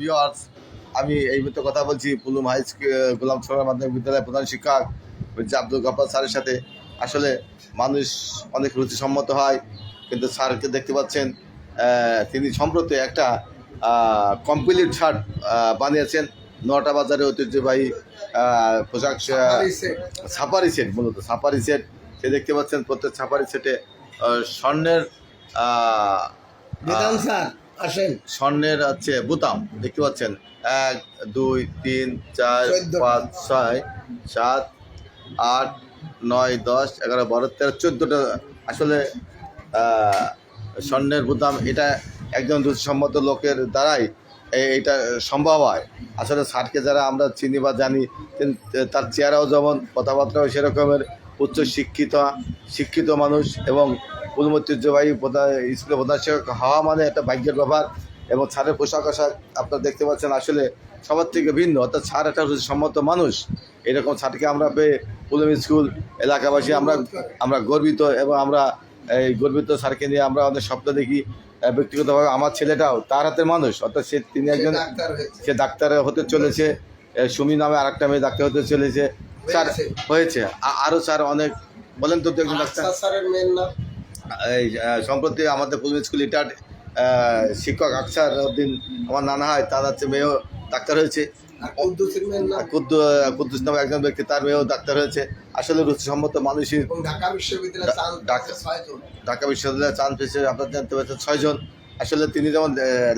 Viewers আমি এই মুহূর্তে কথা বলছি পুলুম হাই স্কুল গোলাম সরকার মাধ্যমিক বিদ্যালয়ের প্রধান শিক্ষক মির্জা আব্দুল গফার স্যারের সাথে। আসলে মানুষ অনেক রুচিসম্মত হয় কিন্তু স্যারকে দেখতে পাচ্ছেন তিনি সম্প্রতি একটা কমপ্লিট শার্ট বানিয়েছেন। নটা বাজারে ঐতিহ্যবাহী পোশাক সাফারি সেট। মূলত সাফারি সেট। সে দেখতে পাচ্ছেন প্রত্যেক সাফারি সেটে স্বর্ণের স্যার। আসেন। স্বর্ণের আছে বুতাম দেখতে পাচ্ছেন? এক দুই তিন চার পাঁচ ছয় সাত আট নয় দশ এগারো বারো তেরো চোদ্দোটা। আসলে স্বর্ণের বুতাম এটা একজন রুচিসম্মত লোকের দ্বারাই এটা সম্ভব হয়। আসলে ষাটকে যারা আমরা চিনি বা জানি তার চেহারাও যেমন কথাবার্তাও সেরকমের উচ্চ শিক্ষিত শিক্ষিত মানুষ এবং পূর্ব ঐতিহ্যবাহী প্রধান স্কুলে প্রধান শিক্ষক। হওয়া মানে একটা ভাগ্যের ব্যাপার এবং ছাড়ের পোশাক আশাক আপনারা দেখতে পাচ্ছেন আসলে সবার থেকে ভিন্ন। অর্থাৎ ছাড় একটা হচ্ছে সম্মত মানুষ। এরকম ছাড়কে আমরা পেয়ে পুলম স্কুল এলাকাবাসী আমরা আমরা গর্বিত এবং আমরা এই গর্বিত স্যারকে নিয়ে আমরা অনেক স্বপ্ন দেখি। ব্যক্তিগতভাবে আমার ছেলেটাও তার হাতের মানুষ। অর্থাৎ সে তিনি একজন সে ডাক্তার হতে চলেছে। সুমি নামে আরেকটা মেয়ে ডাক্তার হতে চলেছে। স্যার হয়েছে। আরও স্যার অনেক বলেন তো একজন ডাক্তার। আচ্ছা স্যারের মেয়ের নাম? সম্প্রতি আমাদের পুলিশ স্কুল রিটায়ার্ড শিক্ষক আকসার উদ্দিন আমার নানা হয় তার হচ্ছে মেয়েও ডাক্তার হয়েছে। কুদ্দুস নামে? একজন ব্যক্তি তার মেয়েও ডাক্তার হয়েছে। আসলে রুচিসম্মত মানুষই। ঢাকা বিশ্ববিদ্যালয়ে চান্স ডাক্তার। ছয়জন ঢাকা বিশ্ববিদ্যালয়ে চান্স পেয়েছে আপনারা জানতে পারছেন ছয়জন আসলে তিনি যেমন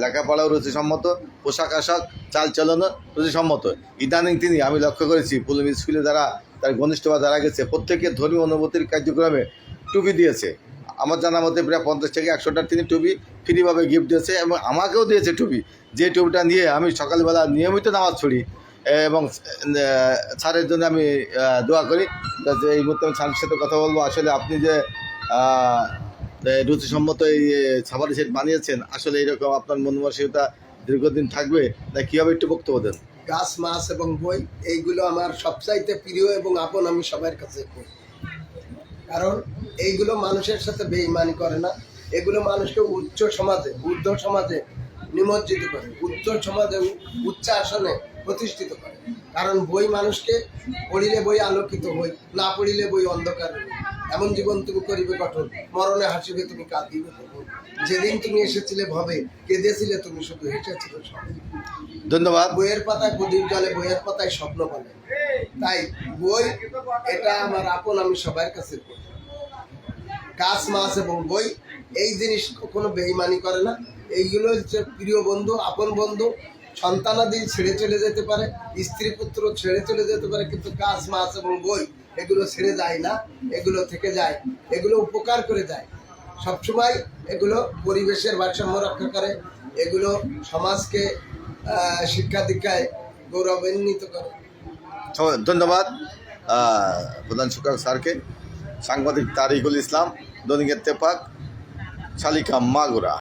লেখাপড়াও রুচিসম্মত পোশাক আশাক চাল চলনও রুচিসম্মত। ইদানিং তিনি আমি লক্ষ্য করেছি পুলিম স্কুলে যারা তার ঘনিষ্ঠ বা যারা গেছে প্রত্যেকে ধর্মীয় অনুভূতির কার্যক্রমে টুপি দিয়েছে। আমার জানা মতে প্রায় পঞ্চাশ থেকে একশোটা তিনি টুপি ফ্রিভাবে গিফট দিয়েছে এবং আমাকেও দিয়েছে টুপি। যে টুপিটা নিয়ে আমি সকালবেলা নিয়মিত নামাজ ছড়ি এবং স্যারের জন্য আমি দোয়া করি। যাতে এই মুহূর্তে আমি স্যারের সাথে কথা বলব। আসলে আপনি যে রুচিসম্মত এই সাবারি সেট বানিয়েছেন, আসলে এরকম আপনার মন মানসিকতা দীর্ঘদিন থাকবে। না কীভাবে একটু বক্তব্য দেন? গাছ, মাছ এবং বই, এইগুলো আমার সবচাইতে প্রিয় এবং আপন আমি সবার কাছে করি। কারণ এইগুলো মানুষের সাথে বেইমানি করে না। এগুলো মানুষকে উচ্চ সমাজে ঊর্ধ্ব সমাজে নিমজ্জিত করে উচ্চ সমাজে উচ্চ আসনে প্রতিষ্ঠিত করে। কারণ বই মানুষকে পড়িলে বই আলোকিত হই না পড়িলে বই অন্ধকার হই। এমন জীবন তুমি করিবে গঠন মরণে হাসিবে তুমি কাঁদিবে যেদিন তুমি এসেছিলে ভবে কেঁদেছিলে তুমি শুধু হেসেছিলে ধন্যবাদ। বইয়ের পাতায় প্রদীপ জলে বইয়ের পাতায় স্বপ্ন বলে। তাই বই, এটা আমার আপন আমি সবার কাছে করি। গাছ মাছ এবং বই, এই জিনিস কখনো বেইমানি করে না। এইগুলো হচ্ছে প্রিয় বন্ধু, আপন বন্ধু, সন্তানাদি ছেড়ে চলে যেতে পারে, স্ত্রী পুত্র ছেড়ে চলে যেতে পারে, কিন্তু গাছ মাছ এবং বই, এগুলো ছেড়ে যায় না, এগুলো থেকে যায়, এগুলো উপকার করে যায়। সবসময় এগুলো পরিবেশের ভারসাম্য রক্ষা করে, এগুলো সমাজকে শিক্ষা দীক্ষায় গৌরবান্বিত করে। ধন্যবাদ প্রধান শিক্ষক স্যারকে। সাংবাদিক তারিকুল ইসলাম দৈনিকের তেপাক শালিকা মাগুরা।